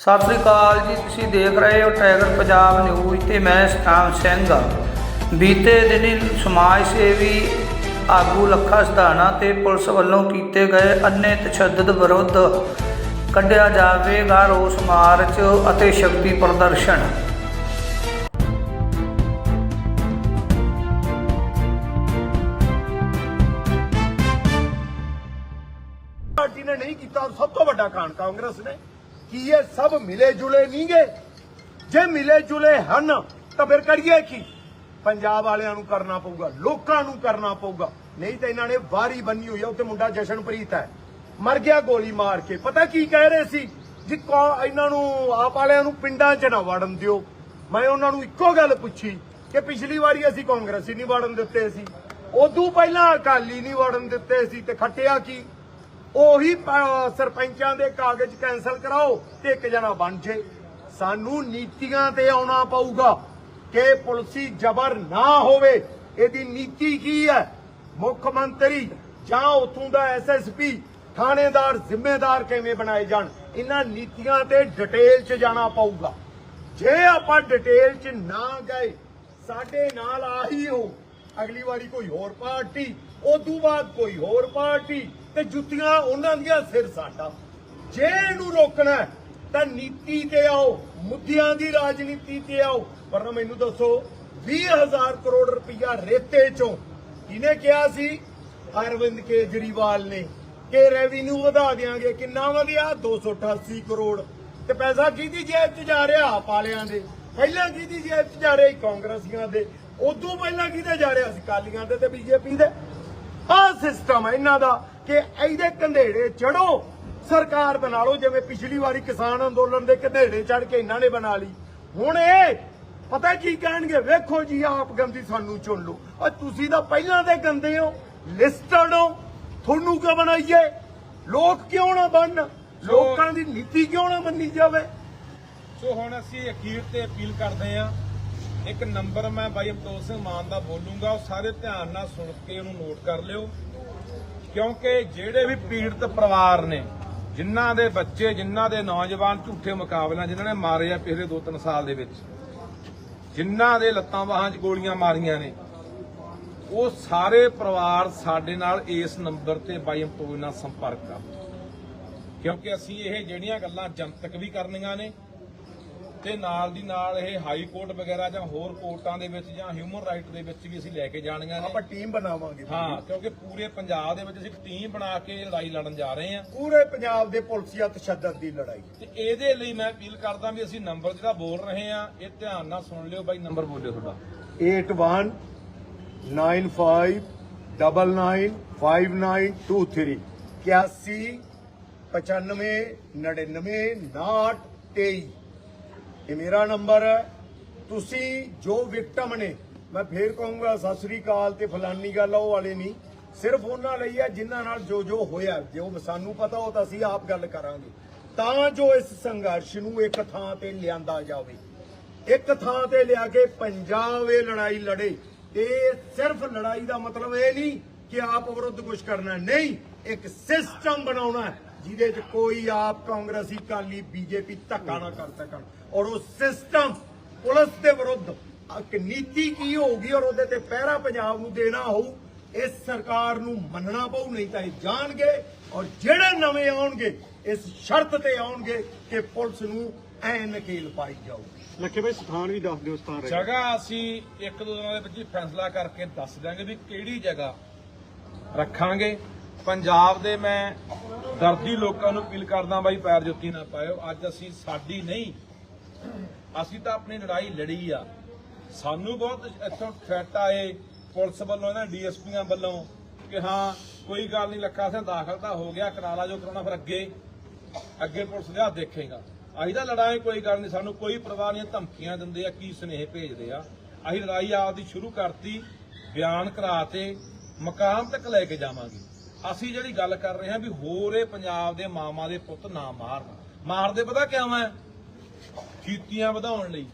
ਸਤਿ ਸ੍ਰੀ ਅਕਾਲ ਜੀ, ਤੁਸੀਂ ਦੇਖ ਰਹੇ ਹੋ ਟਾਈਗਰ ਪੰਜਾਬ ਨਿਊਜ਼ ਤੇ ਮੈਂ ਸਤਾਮ ਸਿੰਘ। ਬੀਤੇ ਦਿਨੀ ਸਮਾਜ ਸੇਵੀ ਆਗੂ ਲੱਖਾ ਸਧਾਣਾ ਤੇ ਪੁਲਿਸ ਵੱਲੋਂ ਕੀਤੇ ਗਏ ਅੰਨੇ ਤਸ਼ੱਦਦ ਵਿਰੁੱਧ ਕੱਢਿਆ ਜਾਵੇਗਾ ਰੋਸ ਮਾਰਚ ਅਤੇ ਸ਼ਕਤੀ ਪ੍ਰਦਰਸ਼ਨ। ਪਾਰਟੀ ਨੇ ਨਹੀਂ ਕੀਤਾ ਸਭ ਤੋਂ ਵੱਡਾ ਕਾਂਡ ਕਾਂਗਰਸ ਨੇ। ਕੀ ਇਹ ਸਭ ਮਿਲੇ ਜੁਲੇ ਨਹੀਂਗੇ? ਜੇ ਮਿਲੇ ਜੁਲੇ ਹਨ, ਤਾਂ ਫਿਰ ਕਰੀਏ ਕੀ? ਪੰਜਾਬ ਵਾਲਿਆਂ ਨੂੰ ਕਰਨਾ ਪਊਗਾ, ਲੋਕਾਂ ਨੂੰ ਕਰਨਾ ਪਊਗਾ। ਨਹੀਂ ਤਾਂ ਇਹਨਾਂ ਨੇ ਵਾਰੀ ਬੰਨੀ ਹੋਈ ਆ, ਉੱਥੇ ਮੁੰਡਾ ਜਸ਼ਨਪ੍ਰੀਤ ਹੈ। ਮਰ ਗਿਆ ਗੋਲੀ ਮਾਰ ਕੇ। ਪਤਾ ਕੀ ਕਹਿ ਰਹੇ ਸੀ? ਜੀ, ਕੌ- ਇਹਨਾਂ ਨੂੰ, ਆਪ ਵਾਲਿਆਂ ਨੂੰ ਪਿੰਡਾਂ 'ਚ ਨਾ ਵੜਨ ਦਿਓ। ਮੈਂ ਉਹਨਾਂ ਨੂੰ ਇੱਕੋ ਗੱਲ ਪੁੱਛੀ ਕਿ ਪਿਛਲੀ ਵਾਰੀ ਅਸੀਂ ਕਾਂਗਰਸੀ ਨਹੀਂ ਵੜਨ ਦਿੱਤੇ ਸੀ। ਉਦੋਂ ਪਹਿਲਾਂ ਅਕਾਲੀ ਨਹੀਂ ਵੜਨ ਦਿੱਤੇ ਸੀ, ਤੇ ਖੱਟਿਆ ਕੀ? ਉਹੀ ਸਰਪੰਚਾਂ ਦੇ ਕਾਗਜ਼ ਕੈਨਸਲ ਕਰਾਓ ਤੇ ਇੱਕ ਜਣਾ ਬਣ ਜੇ। ਸਾਨੂੰ ਨੀਤੀਆਂ ਤੇ ਆਉਣਾ ਪਊਗਾ ਕਿ ਪੁਲਿਸੀ ਜ਼ਬਰ ਨਾ ਹੋਵੇ। ਇਹਦੀ ਨੀਤੀ ਕੀ ਹੈ? ਮੁੱਖ ਮੰਤਰੀ ਜਾਂ ਉਥੋਂ ਦਾ ਐਸਐਸਪੀ ਥਾਣੇਦਾਰ, ਜ਼ਿੰਮੇਦਾਰ ਕਿਵੇਂ ਬਣਾਏ ਜਾਣ? ਇਹਨਾਂ ਨੀਤੀਆਂ ਤੇ ਡਿਟੇਲ 'ਚ ਜਾਣਾ ਪਊਗਾ। ਜੇ ਆਪਾਂ ਡਿਟੇਲ 'ਚ ਨਾ ਗਏ, ਸਾਡੇ ਨਾਲ ਆਹੀ ਹੋ। ਅਗਲੀ ਵਾਰੀ ਕੋਈ ਹੋਰ ਪਾਰਟੀ, ਉਦੋਂ ਬਾਅਦ ਕੋਈ ਹੋਰ ਪਾਰਟੀ। ਤੇ ਜੁੱਤੀਆਂ ਉਹਨਾਂ ਦੀਆਂ ਸਿਰ ਸਾਡਾ। ਜੇ ਇਹਨੂੰ ਰੋਕਣਾ ਹੈ, ਤਾਂ ਨੀਤੀ ਤੇ ਆਓ ਮੁੱਦਿਆਂ ਦੀ ਰਾਜਨੀਤੀ ਤੇ ਆਓ। ਪਰ ਮੈਨੂੰ ਦੱਸੋ 20000 ਕਰੋੜ ਰੁਪਇਆ ਰੇਤੇ ਚੋਂ ਕਿਹਨੇ ਕਿਹਾ ਸੀ? ਅਰਵਿੰਦ ਕੇਜਰੀਵਾਲ ਨੇ। ਕਿ ਰੈਵਨਿਊ ਵਧਾ ਦਿਆਂਗੇ ਕਿੰਨਾ ਵਧਿਆ? 288 ਕਰੋੜ। ਤੇ ਪੈਸਾ ਕਿਹਦੀ ਜੇਬ 'ਚ ਜਾ ਰਿਹਾ? ਪਾਲਿਆਂ ਦੇ। ਪਹਿਲਾਂ ਕਿਹਦੀ ਜੇਬ 'ਚ ਜਾ ਰਿਹਾ? ਸੀ? ਕਾਂਗਰਸੀਆਂ ਦੇ। ਉਦੋਂ ਪਹਿਲਾਂ ਕਿਹਦੇ ਜਾ ਰਿਹਾ ਸੀ? ਕਾਲੀਆਂ ਦੇ ਤੇ ਬੀਜੇਪੀ ਦੇ। ਆਹ ਸਿਸਟਮ ਹੈ ਇਹਨਾਂ ਦਾ। ਕਿ ਇਹਦੇ ਕੰਧੇੜੇ ਚੜੋ। ਸਰਕਾਰ ਬਣਾ ਲਓ ਜਿਵੇਂ ਪਿਛਲੀ ਵਾਰੀ ਕਿਸਾਨ ਅੰਦੋਲਨ ਦੇ ਕੰਧੇੜੇ ਚੜ ਕੇ ਇਹਨਾਂ ਨੇ ਬਣਾ ਲਈ। ਹੁਣ ਇਹ ਪਤਾ ਕੀ ਕਹਿਣਗੇ? ਵੇਖੋ ਜੀ ਆਪ ਗੰਦੀ ਸਾਨੂੰ ਚੁਣ ਲਓ। ਔਰ ਤੁਸੀਂ ਤਾਂ ਪਹਿਲਾਂ ਦੇ ਗੰਦੇ ਹੋ ਲਿਸਟਡ ਹੋ। ਤੁਹਾਨੂੰ ਕਿਉਂ ਬਣਾਈਏ? ਲੋਕ ਕਿਉਂ ਨਾ ਬਣਨ? ਲੋਕਾਂ ਦੀ ਨੀਤੀ ਕਿਉਂ ਨਾ ਮੰਨੀ ਜਾਵੇ? ਸੋ ਹੁਣ ਅਸੀਂ ਅਖੀਰ ਤੇ ਅਪੀਲ ਕਰਦੇ ਹਾਂ। ਇੱਕ ਨੰਬਰ ਮੈਂ ਬਾਈ ਅਮਤੋਲ ਸਿੰਘ ਮਾਨ ਦਾ ਬੋਲੂੰਗਾ ਉਹ ਸਾਰੇ ਧਿਆਨ ਨਾਲ ਸੁਣ ਕੇ ਉਹਨੂੰ ਨੋਟ ਕਰ ਲਿਓ। ਕਿਉਂਕਿ ਜਿਹੜੇ ਵੀ ਪੀੜਤ ਪਰਿਵਾਰ ਨੇ, ਜਿਨ੍ਹਾਂ ਦੇ ਬੱਚੇ, ਜਿਨ੍ਹਾਂ ਦੇ ਨੌਜਵਾਨ ਝੂਠੇ ਮੁਕਾਬਲਿਆਂ, ਜਿਨ੍ਹਾਂ ਨੇ ਮਾਰੇ ਆ ਪਿਛਲੇ 2-3 ਸਾਲ ਦੇ ਵਿੱਚ, ਜਿਨ੍ਹਾਂ ਦੇ ਲੱਤਾਂ ਬਾਹਾਂ 'ਚ ਗੋਲੀਆਂ ਮਾਰੀਆਂ ਨੇ, ਉਹ ਸਾਰੇ ਪਰਿਵਾਰ ਸਾਡੇ ਨਾਲ ਇਸ ਨੰਬਰ ਤੇ ਬਾਈ ਅਮਤੋਲ ਨਾਲ ਸੰਪਰਕ ਕਰ ਕਿਉਂਕਿ ਅਸੀਂ ਇਹ ਜਿਹੜੀਆਂ ਗੱਲਾਂ ਜਨਤਕ ਵੀ ਕਰਨੀਆਂ ਨੇ ਤੇ ਨਾਲ ਦੀ ਨਾਲ ਇਹ ਹਾਈ ਕੋਰਟ ਵਗੈਰਾ ਜਾਂ ਹੋਰ ਕੋਰਟਾਂ ਦੇ ਵਿੱਚ ਜਾਂ ਹਿਊਮਨ ਰਾਈਟ ਦੇ ਵਿੱਚ ਵੀ ਅਸੀਂ ਲੈ ਕੇ ਜਾਣੀਆਂ ਆਪਾਂ ਨੇ ਟੀਮ ਬਣਾਵਾਂਗੇ। ਹਾਂ ਕਿਉਂਕਿ ਪੂਰੇ ਪੰਜਾਬ ਦੇ ਵਿੱਚ ਅਸੀਂ ਇੱਕ ਟੀਮ ਬਣਾ ਕੇ ਲੜਾਈ ਲੜਨ ਜਾ ਰਹੇ ਹਾਂ। ਪੂਰੇ ਪੰਜਾਬ ਦੇ ਪੁਲਸੀਆ ਤਸ਼ੱਦਦ ਦੀ ਲੜਾਈ। ਤੇ ਇਹਦੇ ਲਈ ਮੈਂ ਅਪੀਲ ਕਰਦਾ ਵੀ ਅਸੀਂ ਨੰਬਰ ਜਿਹੜਾ ਬੋਲ ਰਹੇ ਹਾਂ ਇਹ ਧਿਆਨ ਨਾਲ ਸੁਣ ਲਿਓ ਬਾਈ ਨੰਬਰ ਬੋਲਿਓ ਤੁਹਾਡਾ। 81 95 99 5923 81 95 99 23 ਇਹ ਮੇਰਾ ਨੰਬਰ ਹੈ। ਤੁਸੀਂ ਜੋ ਵਿਕਟਮ ਨੇ ਮੈਂ ਫੇਰ ਕਹੂੰਗਾ ਸਤਿ ਸ੍ਰੀ ਅਕਾਲ ਤੇ ਫਲਾਨੀ ਗੱਲ ਉਹ ਵਾਲੇ ਨਹੀਂ। ਸਿਰਫ ਉਹਨਾਂ ਲਈ ਹੈ ਜਿਨ੍ਹਾਂ ਨਾਲ ਜੋ ਜੋ ਹੋਇਆ। ਜੋ ਸਾਨੂੰ ਪਤਾ ਹੋ ਤਾਂ ਅਸੀਂ ਆਪ ਗੱਲ ਕਰਾਂਗੇ। ਤਾਂ ਜੋ ਇਸ ਸੰਘਰਸ਼ ਨੂੰ ਇੱਕ ਥਾਂ ਤੇ ਲਿਆਂਦਾ ਜਾਵੇ। ਇੱਕ ਥਾਂ ਤੇ ਲਿਆ ਕੇ ਪੰਜਾਬ ਇਹ ਲੜਾਈ ਲੜੇ। ਇਹ ਸਿਰਫ ਲੜਾਈ ਦਾ ਮਤਲਬ ਇਹ ਨਹੀਂ ਕਿ ਆਪ ਵਿਰੁੱਧ ਕੁਝ ਕਰਨਾ ਨਹੀਂ ਇੱਕ ਸਿਸਟਮ ਬਣਾਉਣਾ ਹੈ, ਜਿਹਦੇ 'ਚ ਕੋਈ ਆਪ ਕਾਂਗਰਸੀ ਕਾਲੀ ਬੀਜੇਪੀ ਧੱਕਾ ਨਾ ਕਰ ਸਕਣ। ਔਰ ਉਹ ਸਿਸਟਮ ਪੁਲਿਸ ਦੇ ਵਿਰੁੱਧ ਇੱਕ ਨੀਤੀ ਕੀ ਹੋਊਗੀ ਔਰ ਉਹਦੇ ਤੇ ਪਹਿਰਾ ਪੰਜਾਬ ਨੂੰ ਦੇਣਾ ਹੋਊ ਇਸ ਸਰਕਾਰ ਨੂੰ ਮੰਨਣਾ ਪਊ ਨਹੀਂ ਤਾਂ ਇਹ ਜਾਣਗੇ ਔਰ ਜਿਹੜੇ ਨਵੇਂ ਆਉਣਗੇ ਇਸ ਸ਼ਰਤ ਤੇ ਆਉਣਗੇ ਕਿ ਪੁਲਿਸ ਨੂੰ ਐ ਨਕੇਲ ਪਾਈ ਜਾਊ। ਲੱਖੇ ਭਾਈ ਸਥਾਨ ਵੀ ਦੱਸ ਦਿਓ ਸਥਾਨ ਜਗ੍ਹਾ ਅਸੀਂ ਇੱਕ ਦੋ ਦਿਨਾਂ ਦੇ ਵਿੱਚ ਹੀ ਫੈਸਲਾ ਕਰਕੇ ਦੱਸ ਦਿਆਂਗੇ ਵੀ ਕਿਹੜੀ ਜਗ੍ਹਾ ਰੱਖਾਂਗੇ। ਪੰਜਾਬ ਦੇ ਮੈਂ ਦਰਦੀ ਲੋਕਾਂ ਨੂੰ ਅਪੀਲ ਕਰਦਾ ਬਾਈ, ਪੈਰ ਜੁੱਤੀ ਨਾ ਪਾਇਓ। ਅੱਜ ਅਸੀਂ ਸਾਡੀ ਨਹੀਂ, ਅਸੀਂ ਤਾਂ ਆਪਣੀ ਲੜਾਈ ਲੜੀ ਆ। ਸਾਨੂੰ ਬਹੁਤ ਇੱਥੋਂ ਥ੍ਰੈਟ ਆਏ ਪੁਲਿਸ ਵੱਲੋਂ ਇਹਨਾਂ ਡੀਐਸਪੀਆਂ ਵੱਲੋਂ ਕਿ ਹਾਂ, ਕੋਈ ਗੱਲ ਨਹੀਂ, ਲੱਖਾ ਸਿੰਘ ਦਾਖਲ ਤਾਂ ਹੋ ਗਿਆ ਕਰਾਲਾ ਜੋ ਕਰਾਉਣਾ, ਫਿਰ ਅੱਗੇ ਅੱਗੇ ਪੁਲਿਸ ਲਿਆ ਦੇਖੇਗਾ। ਅਸੀਂ ਤਾਂ ਲੜਾਈ ਕੋਈ ਗੱਲ ਨਹੀਂ, ਸਾਨੂੰ ਕੋਈ ਪਰਵਾਹ ਨਹੀਂ, ਧਮਕੀਆਂ ਦਿੰਦੇ ਆ, ਕੀ ਸੁਨੇਹੇ ਭੇਜਦੇ ਆ। ਅਸੀਂ ਲੜਾਈ ਆਪਦੀ ਸ਼ੁਰੂ ਕਰਤੀ, ਬਿਆਨ ਕਰਾਤੇ, ਮਕਾਮ ਤੱਕ ਲੈ ਕੇ ਜਾਵਾਂਗੇ। ਅਸੀਂ ਜਿਹੜੀ ਗੱਲ ਕਰ ਰਹੇ ਹਾਂ ਵੀ ਹੋਰ ਇਹ ਪੰਜਾਬ ਦੇ ਮਾਮਾ ਦੇ ਪੁੱਤ ਨਾ ਮਾਰਨ ਮਾਰਦੇ ਪਤਾ ਕਿਉਂ ਹੈ? ਕੀਤੀਆਂ ਵਧਾਉਣ ਲਈ।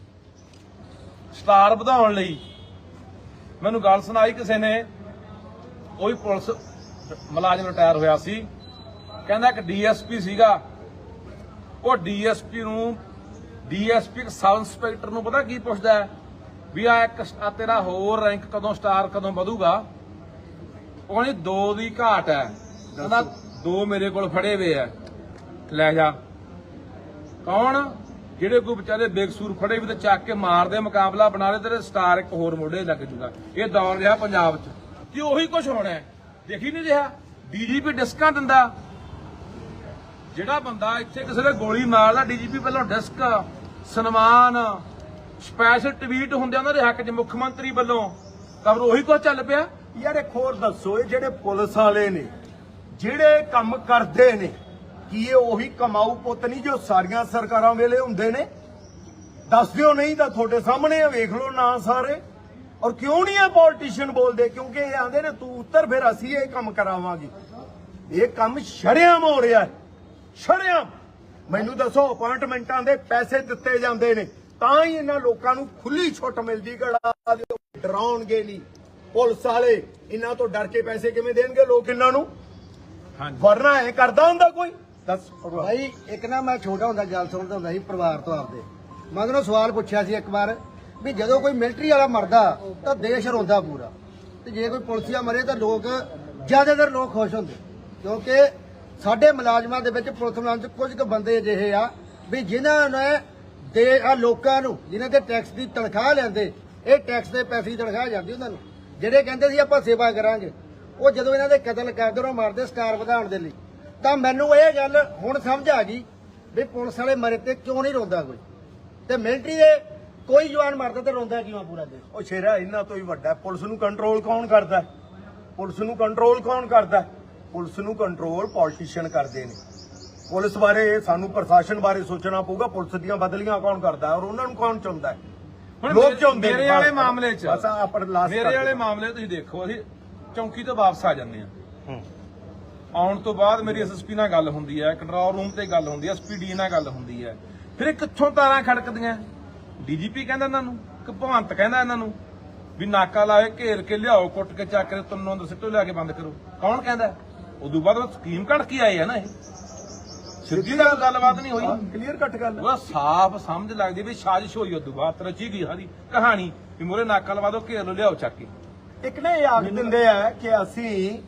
ਸਟਾਰ ਵਧਾਉਣ ਲਈ। ਮੈਨੂੰ ਗੱਲ ਸੁਣਾਈ ਕਿਸੇ ਨੇ? ਉਹ ਪੁਲਿਸ ਮੁਲਾਜ਼ਮ ਰਿਟਾਇਰ ਹੋਇਆ ਸੀ। ਕਹਿੰਦਾ ਇੱਕ ਡੀਐਸਪੀ ਸੀਗਾ। ਉਹ ਡੀਐਸਪੀ ਨੂੰ, ਡੀਐਸਪੀ ਸਬ ਇੰਸਪੈਕਟਰ ਨੂੰ ਪਤਾ ਕੀ ਪੁੱਛਦਾ ਵੀ ਆ ਇੱਕ ਤੇਰਾ ਹੋਰ ਰੈਂਕ ਕਦੋਂ ਸਟਾਰ ਕਦੋਂ ਵਧੂਗਾ? ਉਹ ਦੋ ਦੀ ਘਾਟ ਹੈ। ਕਹਿੰਦਾ ਦੋ ਮੇਰੇ ਕੋਲ ਫੜੇ ਹੋਏ ਆ ਲੈ ਜਾ। ਕੌਣ? ਜਿਹੜੇ ਕੋਈ ਵਿਚਾਰੇ ਬੇਕਸੂਰ ਫੜੇ ਵੀ ਤੇ ਚੱਕ ਕੇ ਮਾਰਦੇ, ਮੁਕਾਬਲਾ ਬਣਾ ਲੈ ਤੇਰੇ ਸਟਾਰ ਇੱਕ ਹੋਰ ਮੋਢੇ ਲੱਗ ਜੂਗਾ। ਇਹ ਦੌਰ ਰਿਹਾ ਪੰਜਾਬ 'ਚ। ਤੇ ਉਹੀ ਕੁਝ ਹੋਣਾ ਦੇਖੀ ਨਹੀਂ ਰਿਹਾ। ਡੀਜੀਪੀ ਡਿਸਕਾਂ ਦਿੰਦਾ। ਜਿਹੜਾ ਬੰਦਾ ਇੱਥੇ ਕਿਸੇ ਦੇ ਗੋਲੀ ਮਾਰਦਾ, ਡੀਜੀਪੀ ਪਹਿਲਾਂ ਡਿਸਕ, ਸਨਮਾਨ ਸਪੈਸ਼ਲ ਟਵੀਟ ਹੁੰਦੇ ਆ, ਉਹਨਾਂ ਦੇ ਹੱਕ 'ਚ ਮੁੱਖ ਮੰਤਰੀ ਵੱਲੋਂ। ਖਬਰ ਉਹੀ ਕੁਝ ਚੱਲ ਪਿਆ। ਯਾਰ ਇੱਕ ਹੋਰ ਦੱਸੋ, ਇਹ ਜਿਹੜੇ ਪੁਲਿਸ ਵਾਲੇ ਨੇ, ਜਿਹੜੇ ਕੰਮ ਕਰਦੇ ਨੇ, ਕੀ ਇਹ ਉਹੀ ਕਮਾਊ ਪੁੱਤ ਨਹੀਂ ਜੋ ਸਾਰੀਆਂ ਸਰਕਾਰਾਂ ਵੇਲੇ ਹੁੰਦੇ ਨੇ? ਦੱਸ ਦਿਓ ਨਹੀਂ ਤਾਂ ਤੁਹਾਡੇ ਸਾਹਮਣੇ ਆ, ਵੇਖ ਲਓ ਨਾ ਸਾਰੇ। ਔਰ ਕਿਉਂ ਨਹੀਂ ਇਹ ਪੋਲੀਟੀਸ਼ੀਅਨ ਬੋਲਦੇ? ਕਿਉਂਕਿ ਇਹ ਆਂਦੇ ਨੇ, ਤੂੰ ਉੱਤਰ, ਫਿਰ ਅਸੀਂ ਇਹ ਕੰਮ ਕਰਾਵਾਂਗੇ। ਇਹ ਕੰਮ ਸ਼ਰੇਆਮ ਹੋ ਰਿਹਾ ਹੈ। ਸ਼ਰੇਆਮ। ਮੈਨੂੰ ਦੱਸੋ ਅਪਾਇੰਟਮੈਂਟਾਂ ਦੇ ਪੈਸੇ ਦਿੱਤੇ ਜਾਂਦੇ ਨੇ, ਤਾਂ ਹੀ ਇਹਨਾਂ ਲੋਕਾਂ ਨੂੰ ਖੁੱਲੀ ਛੁੱਟ ਮਿਲਦੀ ਗੜਾ ਡਰਾਉਣਗੇ ਨਹੀਂ। ਪੁਲਿਸ ਵਾਲੇ ਇਹਨਾਂ ਤੋਂ ਡਰ ਕੇ ਪੈਸੇ ਕਿਵੇਂ ਦੇਣਗੇ? ਲੋਕ ਇਹਨਾਂ ਨੂੰ? ਹਾਂਜੀ। ਵਰਨਾ ਇਹ ਕਰਦਾ ਹੁੰਦਾ ਕੋਈ? ਦੱਸ ਭਾਈ ਇੱਕ ਨਾ ਮੈਂ ਛੋਟਾ ਹੁੰਦਾ ਗੱਲ ਸੁਣਦਾ ਹੁੰਦਾ ਸੀ ਪਰਿਵਾਰ ਤੋਂ ਆਪਦੇ। ਮੈਂ ਉਹਨੂੰ ਸਵਾਲ ਪੁੱਛਿਆ ਸੀ ਇੱਕ ਵਾਰ ਵੀ ਜਦੋਂ ਕੋਈ ਮਿਲਟਰੀ ਵਾਲਾ ਮਰਦਾ ਤਾਂ ਦੇਸ਼ ਰੋਂਦਾ ਪੂਰਾ। ਤੇ ਜੇ ਕੋਈ ਪੁਲਿਸੀਆ ਮਰੇ ਤਾਂ ਲੋਕ ਜ਼ਿਆਦਾਤਰ ਲੋਕ ਖੁਸ਼ ਹੁੰਦੇ। ਕਿਉਂਕਿ ਸਾਡੇ ਮੁਲਾਜ਼ਮਾਂ ਦੇ ਵਿੱਚ ਪੁਲਿਸ ਮੁਲਾਜ਼ਮ 'ਚ ਕੁਝ ਕੁ ਬੰਦੇ ਅਜਿਹੇ ਆ ਵੀ ਜਿਨ੍ਹਾਂ ਨੇ ਦੇ ਆ ਲੋਕਾਂ ਨੂੰ ਜਿਨ੍ਹਾਂ ਦੇ ਟੈਕਸ ਦੀ ਤਨਖਾਹ ਲੈਂਦੇ ਇਹ ਟੈਕਸ ਦੇ ਪੈਸੇ ਦੀ ਤਨਖਾਹ ਜਾਂਦੀ ਉਹਨਾਂ ਨੂੰ। ਜਿਹੜੇ ਕਹਿੰਦੇ ਸੀ ਆਪਾਂ ਸੇਵਾ ਕਰਾਂਗੇ, ਉਹ ਜਦੋਂ ਇਹਨਾਂ ਦੇ ਕਤਲ ਕਰਦੇ ਉਹ ਮਾਰਦੇ ਸਟਾਰ ਵਧਾਉਣ ਦੇ ਲਈ। ਤਾਂ ਮੈਨੂੰ ਇਹ ਗੱਲ ਹੁਣ ਸਮਝ ਆ ਗਈ ਵੀ ਪੁਲਿਸ ਵਾਲੇ ਮਰੇ ਤੇ ਕਿਉਂ ਨਹੀਂ ਰੋਂਦਾ ਕੋਈ? ਤੇ ਮਿਲਟਰੀ ਦੇ ਕੋਈ ਜਵਾਨ ਮਰਦਾ ਤੇ ਰੋਂਦਾ ਕਿਉਂ ਪੂਰਾ ਦੇਸ਼? ਉਹ ਸ਼ੇਰਾ ਇਹਨਾਂ ਤੋਂ ਹੀ ਵੱਡਾ ਪੁਲਿਸ ਨੂੰ ਕੰਟਰੋਲ ਕੌਣ ਕਰਦਾ ਪੁਲਿਸ ਨੂੰ ਕੰਟਰੋਲ ਕੌਣ ਕਰਦਾ ਪੁਲਿਸ ਨੂੰ ਕੰਟਰੋਲ ਪੋਲੀਟੀਸ਼ੀਅਨ ਕਰਦੇ ਨੇ। ਪੁਲਿਸ ਬਾਰੇ ਸਾਨੂੰ ਪ੍ਰਸ਼ਾਸਨ ਬਾਰੇ ਸੋਚਣਾ ਪਊਗਾ। ਪੁਲਿਸ ਦੀਆਂ ਬਦਲੀਆਂ ਕੌਣ ਕਰਦਾ ਔਰ ਉਹਨਾਂ ਨੂੰ ਕੌਣ ਚਾਹੁੰਦਾ ਹੈ? ਲੋਕ ਮੇਰੇ- ਚਾਹੁੰਦੇ ਨੇ ਮੇਰੇ ਵਾਲੇ ਬਸ। ਮਾਮਲੇ 'ਚ। ਬਸ ਆਹ ਆਪਣਾ ਲਾਸਟ ਮੇਰੇ ਵਾਲੇ ਮਾਮਲੇ 'ਚ ਤੁਸੀਂ ਦੇਖੋ ਅਸੀਂ ਚੌਂਕੀ ਤੋਂ ਵਾਪਸ ਆ ਜਾਂਦੇ ਆ ਆਉਣ ਤੋਂ ਬਾਅਦ ਮੇਰੀ ਐਸਐਸਪੀ ਨਾਲ ਗੱਲ ਹੁੰਦੀ ਹੈ ਕੰਟਰੋਲ ਰੂਮ ਤੇ ਗੱਲ ਹੁੰਦੀ ਹੈ ਐਸਪੀਡੀ ਨਾਲ ਗੱਲ ਹੁੰਦੀ ਹੈ। ਫਿਰ ਇਹ ਕਿੱਥੋਂ ਤਾਰਾਂ ਖੜਕਦੀਆਂ? ਡੀਜੀਪੀ ਕਹਿੰਦਾ ਇਹਨਾਂ ਨੂੰ ਕਿ ਭਵੰਤ ਕਹਿੰਦਾ ਇਹਨਾਂ ਨੂੰ ਵੀ ਨਾਕਾ ਲਾਏ ਘੇਰ ਕੇ ਲਿਆਓ ਕੁੱਟ ਕੇ ਚੱਕ ਕੇ ਤੁੰਨੋਂ ਅੰਦਰ ਸਿੱਟੋ ਲਿਆ ਕੇ ਬੰਦ ਕਰੋ। ਕੌਣ ਕਹਿੰਦਾ? ਉਦੋਂ ਬਾਅਦ ਉਹ ਸਕੀਮ ਕੱਢ ਕੇ ਆਏ ਆ ਨਾ ਇਹ। ਸਿੱਧੀ ਗੱਲ ਗੱਲਬਾਤ ਨਹੀਂ ਹੋਈ। ਕਲੀਅਰ ਕੱਟ ਗੱਲ। ਹੈ। ਉਹਦਾ ਸਾਫ਼ ਸਮਝ ਲੱਗਦੀ ਵੀ ਸਾਜ਼ਿਸ਼ ਹੋਈ ਉਦੋਂ ਬਾਅਦ ਰਚੀ ਗਈ ਸਾਰੀ ਕਹਾਣੀ ਵੀ ਮੋਰੇ ਨਾਕਾ ਲਵਾ ਦੋ ਘੇਰ ਲੋ ਲਿਆਓ ਚੱਕ ਕੇ। ਇੱਕ ਨੇ ਇਹ ਆਖ ਦਿੰਦੇ ਆ ਕਿ ਅਸੀਂ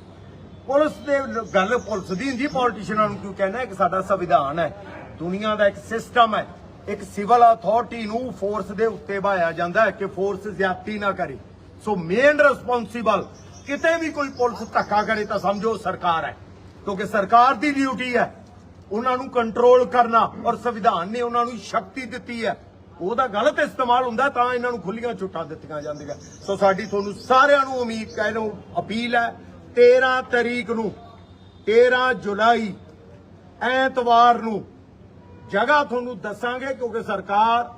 ਪੁਲਿਸ ਦੇ ਗੱਲ ਪੁਲਿਸ ਦੀ ਹੁੰਦੀ ਪੋਲੀਟੀਸ਼ੀਅਨਾਂ ਨੂੰ ਕਿਉਂ ਕਹਿੰਦਾ ਕਿ ਸਾਡਾ ਸੰਵਿਧਾਨ ਹੈ। ਦੁਨੀਆ ਦਾ ਇੱਕ ਸਿਸਟਮ ਹੈ। ਇੱਕ ਸਿਵਲ ਅਥਾਰਟੀ ਨੂੰ ਫੋਰਸ ਦੇ ਉੱਤੇ ਬਾਇਆ ਜਾਂਦਾ ਹੈ ਕਿ ਫੋਰਸ ਜ਼ਿਆਦਤੀ ਨਾ ਕਰੇ। ਸੋ ਮੇਨ ਰਿਸਪੌਂਸਿਬਲ ਕਿਤੇ ਵੀ ਕੋਈ ਪੁਲਿਸ ਧੱਕਾ ਕਰੇ ਤਾਂ ਸਮਝੋ ਸਰਕਾਰ ਹੈ। ਕਿਉਂਕਿ ਸਰਕਾਰ ਦੀ ਡਿਊਟੀ ਹੈ। ਉਹਨਾਂ ਨੂੰ ਕੰਟਰੋਲ ਕਰਨਾ ਔਰ ਸੰਵਿਧਾਨ ਨੇ ਉਹਨਾਂ ਨੂੰ ਸ਼ਕਤੀ ਦਿੱਤੀ ਹੈ। ਉਹਦਾ ਗਲਤ ਇਸਤੇਮਾਲ ਹੁੰਦਾ ਤਾਂ ਇਹਨਾਂ ਨੂੰ ਖੁੱਲੀਆਂ ਛੁੱਟਾਂ ਦਿੱਤੀਆਂ ਜਾਂਦੀਆਂ। ਸੋ ਸਾਡੀ ਤੁਹਾਨੂੰ ਸਾਰਿਆਂ ਨੂੰ ਉਮੀਦ, ਕਹਿ ਲਓ, ਅਪੀਲ ਹੈ 13 ਤਰੀਕ ਨੂੰ 13 ਜੁਲਾਈ, ਐਤਵਾਰ ਨੂੰ ਜਗ੍ਹਾ ਤੁਹਾਨੂੰ ਦੱਸਾਂਗੇ ਕਿਉਂਕਿ ਸਰਕਾਰ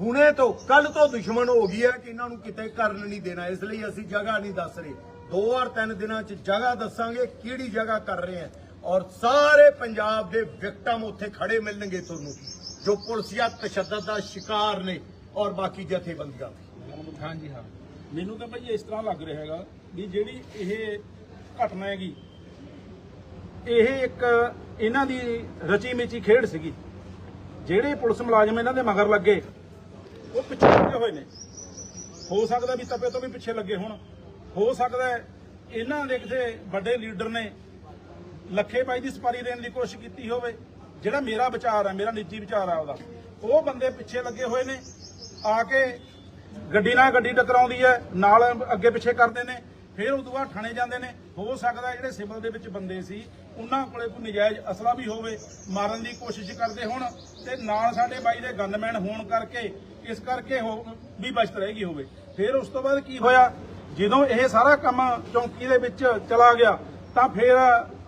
ਹੁਣੇ ਤੋਂ ਕੱਲ ਤੋਂ ਦੁਸ਼ਮਣ ਹੋ ਗਈ ਹੈ ਕਿ ਇਹਨਾਂ ਨੂੰ ਕਿਤੇ ਕਰਨ ਨਹੀਂ ਦੇਣਾ। ਇਸ ਲਈ ਅਸੀਂ ਜਗ੍ਹਾ ਨਹੀਂ ਦੱਸ ਰਹੇ। ਦੋ ਔਰ ਤਿੰਨ ਦਿਨਾਂ 'ਚ ਜਗ੍ਹਾ ਦੱਸਾਂਗੇ ਕਿਹੜੀ ਜਗ੍ਹਾ ਕਰ ਰਹੇ ਹਾਂ। ਔਰ ਸਾਰੇ ਪੰਜਾਬ ਦੇ ਵਿਕਟਮ ਉੱਥੇ ਖੜੇ ਮਿਲਣਗੇ ਤੁਹਾਨੂੰ, ਜੋ ਪੁਲਸੀਆ ਤਸ਼ੱਦਦ ਦਾ ਸ਼ਿਕਾਰ ਨੇ ਔਰ ਬਾਕੀ ਜਥੇਬੰਦੀਆਂ ਹਾਂਜੀ, ਹਾਂ। ਮੈਨੂੰ ਤਾਂ ਭਾਈ ਇਸ ਤਰ੍ਹਾਂ ਲੱਗ ਰਿਹਾ ਹੈਗਾ ਵੀ ਜਿਹੜੀ ਇਹ ਘਟਨਾ ਹੈਗੀ, ਇਹ ਇੱਕ ਇਹਨਾਂ ਦੀ ਰਚੀ ਮਿਚੀ ਖੇਡ ਸੀਗੀ। ਜਿਹੜੇ ਪੁਲਿਸ ਮੁਲਾਜ਼ਮ ਇਹਨਾਂ ਦੇ ਮਗਰ ਲੱਗੇ, ਉਹ ਪਿੱਛੇ ਲੱਗੇ ਹੋਏ ਨੇ। ਹੋ ਸਕਦਾ ਵੀ ਤਪੇ ਤੋਂ ਵੀ ਪਿੱਛੇ ਲੱਗੇ ਹੋਣ। ਹੋ ਸਕਦਾ ਇਹਨਾਂ ਦੇ ਕਿਸੇ ਵੱਡੇ ਲੀਡਰ ਨੇ ਲੱਖੇ ਬਾਈ ਦੀ ਸਪਾਰੀ ਦੇਣ ਦੀ ਕੋਸ਼ਿਸ਼ ਕੀਤੀ ਹੋਵੇ, ਜਿਹੜਾ ਮੇਰਾ ਵਿਚਾਰ ਹੈ ਮੇਰਾ ਨਿੱਜੀ ਵਿਚਾਰ ਹੈ ਉਹਦਾ। ਉਹ ਬੰਦੇ ਪਿੱਛੇ ਲੱਗੇ ਹੋਏ ਨੇ, ਆ ਕੇ ਗੱਡੀ ਨਾਲ ਗੱਡੀ ਟਕਰਾਉਂਦੀ ਹੈ, ਨਾਲ ਅੱਗੇ ਪਿੱਛੇ ਕਰਦੇ ਨੇ, ਫਿਰ ਉਦੋਂ ਬਾਅਦ ਥਾਣੇ ਜਾਂਦੇ ਨੇ। ਹੋ ਸਕਦਾ ਜਿਹੜੇ ਸਿਵਲ ਦੇ ਵਿੱਚ ਬੰਦੇ ਸੀ, ਉਹਨਾਂ ਕੋਲੇ ਕੋਈ ਨਜਾਇਜ਼ ਅਸਲਾ ਵੀ ਹੋਵੇ, ਮਾਰਨ ਦੀ ਕੋਸ਼ਿਸ਼ ਕਰਦੇ ਹੋਣ ਤੇ ਨਾਲ ਸਾਡੇ ਬਾਈ ਦੇ ਗਨਮੈਨ ਹੋਣ ਕਰਕੇ, ਇਸ ਕਰਕੇ ਹੋ ਵੀ ਬਚਤ ਰਹਿ ਗਈ ਹੋਵੇ। ਫਿਰ ਉਸ ਤੋਂ ਬਾਅਦ ਕੀ ਹੋਇਆ, ਜਦੋਂ ਇਹ ਸਾਰਾ ਕੰਮ ਚੌਂਕੀ ਦੇ ਵਿੱਚ ਚਲਾ ਗਿਆ, ਤਾਂ ਫਿਰ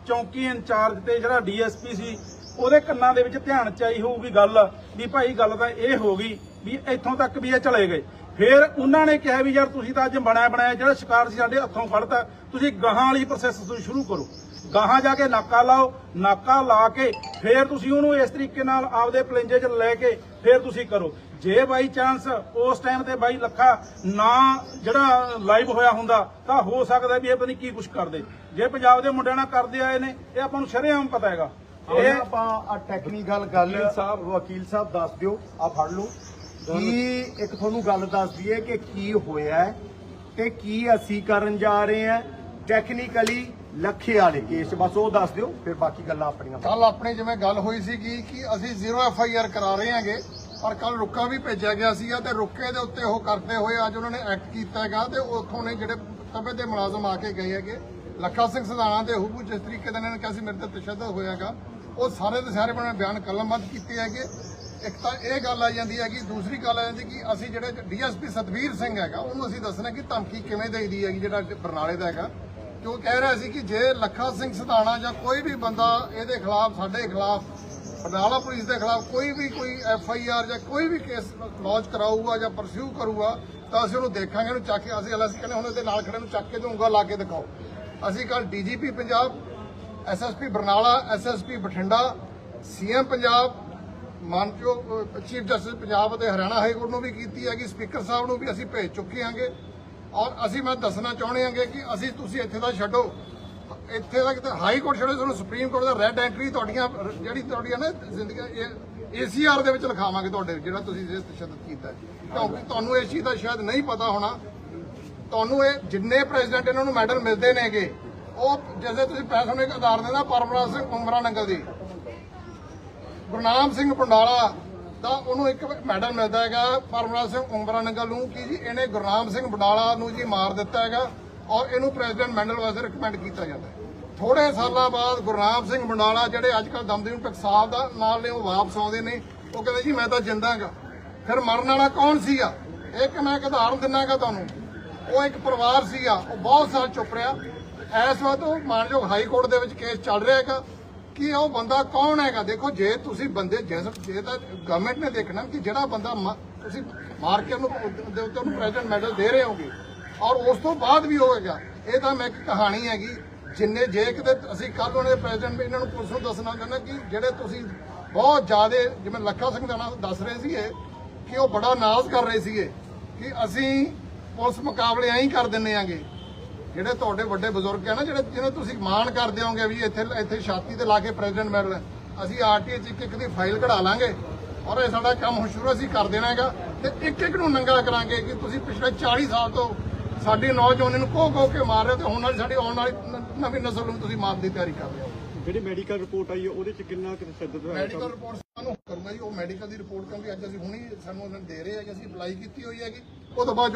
ਚੌਂਕੀ ਇੰਚਾਰਜ ਤੇ ਜਿਹੜਾ ਡੀਐਸਪੀ ਸੀ, ਉਹਦੇ ਕੰਨਾਂ ਦੇ ਵਿੱਚ ਧਿਆਨ ਚ ਆਈ ਹੋਊਗੀ ਗੱਲ ਵੀ ਭਾਈ ਗੱਲ ਤਾਂ ਇਹ ਹੋ ਗਈ ਵੀ ਇੱਥੋਂ ਤੱਕ ਵੀ ਇਹ ਚਲੇ ਗਏ। ਫਿਰ ਉਹਨਾਂ ਨੇ ਕਿਹਾ ਵੀ ਯਾਰ ਤੁਸੀਂ ਤਾਂ ਅੱਜ ਬਣਾਇਆ ਬਣਾਇਆ ਜਿਹੜਾ ਸ਼ਿਕਾਰ ਸੀ ਸਾਡੇ ਹੱਥੋਂ ਫੜਤਾ, ਤੁਸੀਂ ਗਾਹਾਂ ਵਾਲੀ ਪ੍ਰੋਸੈਸ ਤੁਸੀਂ ਸ਼ੁਰੂ ਕਰੋ। ਗਾਹਾਂ ਜਾ ਕੇ ਨਾਕਾ ਲਾਓ, ਨਾਕਾ ਲਾ ਕੇ ਫਿਰ ਤੁਸੀਂ ਉਹਨੂੰ ਇਸ ਤਰੀਕੇ ਨਾਲ ਆਪਦੇ ਪਲੇਂਜੇ 'ਚ ਲੈ ਕੇ ਫਿਰ ਤੁਸੀਂ ਕਰੋ। ਜੇ ਬਾਈ ਚਾਂਸ ਉਸ ਟਾਈਮ ਤੇ ਬਾਈ ਲੱਖਾ ਨਾ ਜਿਹੜਾ ਲਾਈਵ ਹੋਇਆ ਹੁੰਦਾ, ਤਾਂ ਹੋ ਸਕਦਾ ਵੀ ਇਹ ਪਤਾ ਨਹੀਂ ਕੀ ਕੁਝ ਕਰਦੇ। ਜੇ ਪੰਜਾਬ ਦੇ ਮੁੰਡਿਆਂ ਨਾਲ ਕਰਦੇ ਆਏ ਨੇ ਇਹ ਆਪਾਂ ਨੂੰ ਸ਼ਰੇਆਮ ਪਤਾ ਹੈਗਾ। ਇਹ ਆਪਾਂ ਟੈਕਨੀਕਲ ਗੱਲ ਵਕੀਲ ਸਾਹਿਬ- ਵਕੀਲ ਸਾਹਿਬ ਦੱਸ ਦਿਓ ਆ ਫੜ ਲਓ। ਕੀ ਇੱਕ ਤੁਹਾਨੂੰ ਗੱਲ ਦੱਸ ਦਈਏ ਕਿ ਕੀ ਹੋਇਆ ਹੈ ਤੇ ਕੀ ਅਸੀਂ ਕਰਨ ਜਾ ਰਹੇ ਹਾਂ ਟੈਕਨੀਕਲੀ ਲੱਖੇ ਵਾਲੇ ਕੇਸ ਬਸ ਉਹ ਦੱਸ ਦਿਓ ਫਿਰ ਬਾਕੀ ਗੱਲਾਂ ਆਪਣੀਆਂ। ਕੱਲ ਆਪਣੇ ਜਿਵੇਂ ਗੱਲ ਹੋਈ ਸੀਗੀ ਕਿ ਅਸੀਂ ਜ਼ੀਰੋ ਐਫ ਆਈ ਆਰ ਕਰਾ ਰਹੇ ਹਾਂਗੇ ਪਰ ਕੱਲ ਰੁੱਕਾ ਵੀ ਭੇਜਿਆ ਗਿਆ ਸੀਗਾ ਤੇ ਰੁੱਕੇ ਦੇ ਉੱਤੇ ਉਹ ਕਰਦੇ ਹੋਏ ਅੱਜ ਉਹਨਾਂ ਨੇ ਐਕਟ ਕੀਤਾ ਹੈਗਾ ਤੇ ਉੱਥੋਂ ਨੇ ਜਿਹੜੇ ਤਬੇ ਦੇ ਮੁਲਾਜ਼ਮ ਆ ਕੇ ਗਏ ਹੈਗੇ। ਲੱਖਾ ਸਿੰਘ ਸਧਾਣਾ ਤੇ ਹੁਬੂ ਜਿਸ ਤਰੀਕੇ ਦੇ ਨਾਲ ਕਿਹਾ ਸੀ, ਮੇਰੇ ਤੇ ਤਸ਼ੱਦਦ ਹੋਇਆਗਾ। ਉਹ ਸਾਰੇ ਦੇ ਸਾਰੇ ਬਣੇ ਬਿਆਨ ਕਲਮਬੰਦ ਕੀਤੇ ਹੈਗੇ। ਇੱਕ ਤਾਂ ਇਹ ਗੱਲ ਆ ਜਾਂਦੀ ਹੈ ਕਿ ਦੂਸਰੀ ਗੱਲ ਆ ਜਾਂਦੀ ਕਿ ਅਸੀਂ ਜਿਹੜੇ ਡੀਐਸਪੀ ਸਤਵੀਰ ਸਿੰਘ ਹੈਗਾ, ਉਹਨੂੰ ਅਸੀਂ ਦੱਸਣਾ ਕਿ ਧਮਕੀ ਕਿਵੇਂ ਦੇਈਦੀ ਹੈਗੀ, ਜਿਹੜਾ ਬਰਨਾਲੇ ਦਾ ਹੈਗਾ। ਕਿ ਉਹ ਕਹਿ ਰਿਹਾ ਸੀ ਕਿ ਜੇ ਲੱਖਾ ਸਿੰਘ ਸਧਾਣਾ ਜਾਂ ਕੋਈ ਵੀ ਬੰਦਾ ਇਹਦੇ ਖਿਲਾਫ, ਸਾਡੇ ਖਿਲਾਫ, ਬਰਨਾਲਾ ਪੁਲਿਸ ਦੇ ਖਿਲਾਫ ਕੋਈ ਵੀ ਕੋਈ ਐਫ ਆਈ ਆਰ ਜਾਂ ਕੋਈ ਵੀ ਕੇਸ ਲੌਂਚ ਕਰਾਊਗਾ ਜਾਂ ਪਰਸਿਊ ਕਰੂਗਾ, ਤਾਂ ਅਸੀਂ ਉਹਨੂੰ ਦੇਖਾਂਗੇ, ਉਹਨੂੰ ਚੱਕ ਕੇ ਅਸੀਂ ਅਸੀਂ ਕਹਿੰਦੇ ਹੁਣ ਇਹਦੇ ਨਾਲ ਖੜੇ ਨੂੰ ਚੱਕ ਕੇ ਤੇ ਉਂਗਲ ਲਾ ਕੇ ਦਿਖਾਓ। ਅਸੀਂ ਕੱਲ DGP Punjab, SSP Barnala, SSP Bathinda, CM Punjab, ਮਾਨਯੋਗ ਚੀਫ ਜਸਟਿਸ ਪੰਜਾਬ ਅਤੇ ਹਰਿਆਣਾ ਹਾਈ ਕੋਰਟ ਨੂੰ ਵੀ ਕੀਤੀ ਹੈ ਕਿ ਸਪੀਕਰ ਸਾਹਿਬ ਨੂੰ ਵੀ ਅਸੀਂ ਭੇਜ ਚੁੱਕੇ ਹਾਂਗੇ। ਔਰ ਅਸੀਂ, ਮੈਂ ਦੱਸਣਾ ਚਾਹੁੰਦੇ ਹਾਂਗੇ ਕਿ ਅਸੀਂ ਤੁਸੀਂ ਇੱਥੇ ਦਾ ਛੱਡੋ। ਇੱਥੇ ਤੱਕ ਤਾਂ ਹਾਈ ਕੋਰਟ ਛੱਡੋ, ਤੁਹਾਨੂੰ ਸੁਪਰੀਮ ਕੋਰਟ ਦਾ ਰੈੱਡ ਐਂਟਰੀ ਤੁਹਾਡੀਆਂ, ਜਿਹੜੀ ਤੁਹਾਡੀਆਂ ਨਾ ਜ਼ਿੰਦਗੀ ਏਸੀਆਰ ਦੇ ਵਿੱਚ ਲਿਖਾਵਾਂਗੇ ਤੁਹਾਡੇ ਜਿਹੜਾ ਤੁਸੀਂ ਇਹ ਤਸ਼ੱਦਦ ਕੀਤਾ ਕਿਉਂਕਿ ਤੁਹਾਨੂੰ ਇਸ ਚੀਜ਼ ਦਾ ਸ਼ਾਇਦ ਨਹੀਂ ਪਤਾ ਹੋਣਾ। ਤੁਹਾਨੂੰ ਇਹ ਜਿੰਨੇ ਪ੍ਰੈਜ਼ੀਡੈਂਟ ਇਹਨਾਂ ਨੂੰ ਮੈਡਲ ਮਿਲਦੇ ਨੇਗੇ, ਉਹ ਜਿਵੇਂ ਤੁਸੀਂ ਪੈਸਾ ਨੂੰ ਇੱਕ ਆਧਾਰ ਦੇਣਾ, ਪਰਮਰਾਜ ਸਿੰਘ ਉਮਰਾ ਨੰਗਲ ਦੀ। ਗੁਰਨਾਮ ਸਿੰਘ ਪੰਡਾਲਾ ਦਾ ਉਹਨੂੰ ਇੱਕ ਮੈਡਲ ਮਿਲਦਾ ਹੈਗਾ, ਪਰਮਰਾਜ ਸਿੰਘ ਉਮਰਾ ਨੰਗਲ ਨੂੰ, ਕਿ ਜੀ, ਇਹਨੇ ਗੁਰਨਾਮ ਸਿੰਘ ਪੰਡਾਲਾ ਨੂੰ ਜੀ ਮਾਰ ਦਿੱਤਾ ਹੈਗਾ, ਔਰ ਇਹਨੂੰ ਪ੍ਰੈਜ਼ੀਡੈਂਟ ਮੈਡਲ ਵਾਸਤੇ ਰਿਕਮੈਂਡ ਕੀਤਾ ਜਾਂਦਾ ਹੈ। ਥੋੜੇ ਸਾਲਾਂ ਬਾਅਦ ਗੁਰਨਾਮ ਸਿੰਘ ਬੰਡਾਲਾ ਜਿਹੜੇ ਅੱਜ ਕੱਲ ਦਮਦਮੀ ਟਕਸਾਲ ਦਾ ਨਾਲ ਨੇ, ਉਹ ਵਾਪਸ ਆਉਂਦੇ ਨੇ, ਉਹ ਕਹਿੰਦੇ ਜੀ, ਮੈਂ ਤਾਂ ਜਿੰਦਾਗਾ ਫਿਰ ਮਰਨ ਵਾਲਾ ਕੌਣ ਸੀਗਾ? ਇੱਕ ਮੈਂ ਇੱਕ ਉਦਾਹਰਨ ਦਿੰਨਾਗਾ ਤੁਹਾਨੂੰ। ਉਹ ਇੱਕ ਪਰਿਵਾਰ ਸੀਗਾ, ਉਹ ਬਹੁਤ ਸਾਲ ਚੁੱਪ ਰਿਹਾ। ਇਸ ਵਕਤ ਉਹ ਮਾਨਯੋਗ ਹਾਈ ਕੋਰਟ ਦੇ ਵਿੱਚ ਕੇਸ ਚੱਲ ਰਿਹਾ ਹੈਗਾ। ਕਿ ਉਹ ਬੰਦਾ ਕੌਣ ਹੈਗਾ? ਦੇਖੋ, ਜੇ ਤੁਸੀਂ ਬੰਦੇ ਜਿਸ ਜੇ ਤਾਂ ਗਵਰਨਮੈਂਟ ਨੇ ਦੇਖਣਾ ਕਿ ਜਿਹੜਾ ਬੰਦਾ ਮ- ਤੁਸੀਂ ਮਾਰ ਕੇ ਉਹਨੂੰ ਦੇ ਉੱਤੇ ਉਹਨੂੰ ਪ੍ਰੈਜ਼ੀਡੈਂਟ ਮੈਡਲ ਦੇ ਰਹੇ ਹੋਗੇ, ਔਰ ਉਸ ਤੋਂ ਬਾਅਦ ਵੀ ਹੋਵੇਗਾ ਇਹ ਤਾਂ ਮੈਂ ਇੱਕ ਕਹਾਣੀ ਹੈਗੀ। ਜਿੰਨੇ, ਜੇ ਕਿਤੇ ਅਸੀਂ ਕੱਲ ਉਹਨੇ ਪ੍ਰੈਜ਼ੀਡੈਂਟ ਇਹਨਾਂ ਨੂੰ ਪੁਲਿਸ ਨੂੰ ਦੱਸਣਾ ਚਾਹੁੰਦਾ ਕਿ ਜਿਹੜੇ ਤੁਸੀਂ ਬਹੁਤ ਜ਼ਿਆਦਾ, ਜਿਵੇਂ ਲੱਖਾ ਸਿੰਘ ਦਾਣਾ ਦੱਸ ਰਹੇ ਸੀਗੇ, ਕਿ ਉਹ ਬੜਾ ਨਾਜ਼ ਕਰ ਰਹੇ ਸੀਗੇ, ਕਿ ਅਸੀਂ ਪੁਲਿਸ ਮੁਕਾਬਲੇ ਐਂ ਹੀ ਕਰ ਦਿੰਨੇ ਆਂਗੇ। ਜਿਹੜੇ ਤੁਹਾਡੇ ਵੱਡੇ ਬਜ਼ੁਰਗ ਆ ਨਾ ਜਿਹੜੇ ਜਿਹਨਾਂ ਤੁਸੀਂ ਮਾਣ ਕਰਦੇ ਹੋਗੇ ਵੀ ਇੱਥੇ ਇੱਥੇ ਛਾਤੀ ਤੇ ਲਾ ਕੇ ਪ੍ਰੈਜ਼ੀਡੈਂਟ ਮੈਡਲ। ਅਸੀਂ ਆਰਟੀਏ ਚ ਇੱਕ ਇੱਕ ਦੀ ਫਾਈਲ ਕਢਾ ਲਾਂਗੇ ਔਰ ਇਹ ਸਾਡਾ ਕੰਮ ਹੁਣ ਸ਼ੁਰੂ ਅਸੀਂ ਕਰ ਦੇਣਾ ਹੈਗਾ। ਤੇ ਇੱਕ ਇੱਕ ਨੂੰ ਨੰਗਾ ਕਰਾਂਗੇ ਕਿ ਤੁਸੀਂ ਪਿਛਲੇ 40 ਸਾਲ ਤੋਂ ਸਾਡੀ ਨੌਜਵਾਨੀ ਨੂੰ ਕੋਹ ਕੋਹ ਕੇ ਮਾਰ ਰਹੇ ਤੇ ਹੁਣ ਵਾਲੀ ਸਾਡੀ ਆਉਣ ਵਾਲੀ ਨਵੀਂ ਨਸਲ ਨੂੰ ਤੁਸੀਂ ਮਾਰਨ ਦੀ ਤਿਆਰੀ ਕਰ ਰਹੇ ਹੋ। ਜਿਹੜੀ ਮੈਡੀਕਲ ਰਿਪੋਰਟ ਆਈ ਹੈ ਉਹਦੇ ਚ ਕਿੰਨਾ ਕੁ ਤਸ਼ੱਦਦ ਹੋਇਆ ਮੈਡੀਕਲ ਰਿਪੋਰਟ ਸਾਨੂੰ ਕਰੂੰਗਾ ਜੀ ਉਹ ਮੈਡੀਕਲ ਦੀ ਰਿਪੋਰਟ ਕਿਉਂਕਿ ਅੱਜ ਅਸੀਂ ਹੁਣੀ ਸਾਨੂੰ ਉਹਨਾਂ ਦੇ ਰਹੇ ਆ ਕਿ ਅਸੀਂ ਅਪਲਾਈ ਕੀਤੀ ਹੋਈ ਹੈਗੀ। ਉਹ ਤੋਂ ਬਾਅਦ